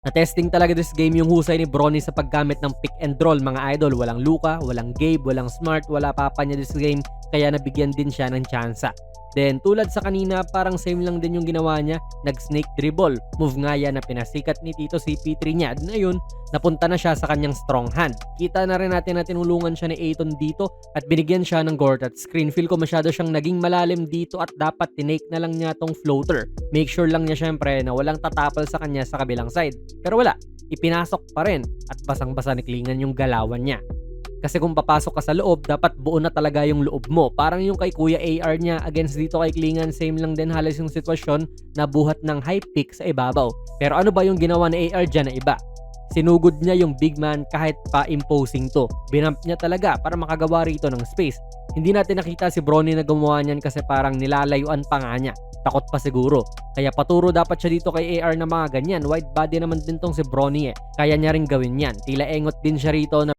Na-testing talaga this game yung husay ni Bronny sa paggamit ng pick and roll mga idol. Walang Luka, walang Gabe, walang Smart, wala papa niya this game. Kaya nabigyan din siya ng tsansa. Then tulad sa kanina, parang same lang din yung ginawa niya. Nag-snake dribble. Move nga yan na pinasikat ni Tito CP3 niya. At ngayon, napunta na siya sa kanyang strong hand. Kita na rin natin na tinulungan siya ni Aiton dito at binigyan siya ng Gortat screen. Feel ko masyado siyang naging malalim dito at dapat tinake na lang niya tong floater. Make sure lang niya syempre na walang tatapal sa kanya sa kabilang side. Pero wala, ipinasok pa rin at basang-basa ni Klingan yung galawan niya. Kasi kung papasok ka sa loob, dapat buo na talaga yung loob mo. Parang yung kay Kuya AR niya against dito kay Klingan, same lang din halos yung sitwasyon na buhat ng high pick sa ibabaw. Pero ano ba yung ginawa ni AR dyan na iba? Sinugod niya yung big man kahit pa imposing to. Binamp niya talaga para makagawa rito ng space. Hindi natin nakita si Bronny na gumawa niyan kasi parang nilalayuan pa nga niya. Takot pa siguro. Kaya paturo dapat siya dito kay AR na mga ganyan. Wide body naman din tong si Bronny eh. Kaya niya rin gawin yan. Tila engot din siya rito na